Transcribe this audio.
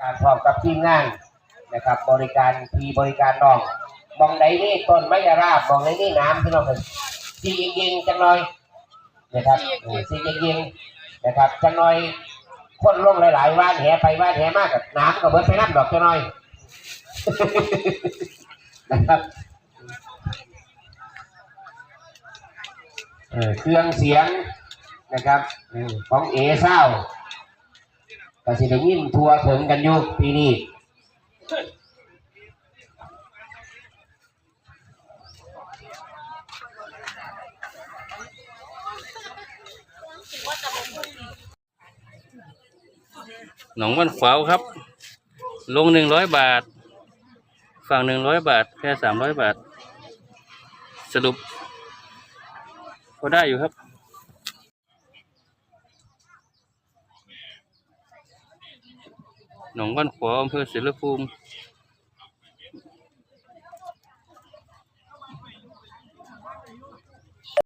การพร้อมกับทีมงานนะครับ บริการทีบริการน้องมองไหนนี่ต้นไม้ยาราบมองไหนนี่น้ำพี่น้องกันสีเย็นๆจังหน่อยนะครับเออสีเย็นๆนะครับจังหน่อยคนลงหลายๆว่านแหไปว่านแหมากกับน้ำก็เบิดไปน้ำดอกจังหน่อยนะครับเออเครื่องเสียงนะครับเออของเอเศร้า ก็สิได้ยินทัวถึงกันอยู่ปีนี้หนองวันขวาวครับ ลงหนึ่งร้อยบาท ฝั่งหนึ่งร้อยบาท แค่สามร้อยบาท สรุปพอได้อยู่ครับ หนองบ้านขวาวอำเภอเสรภูมิ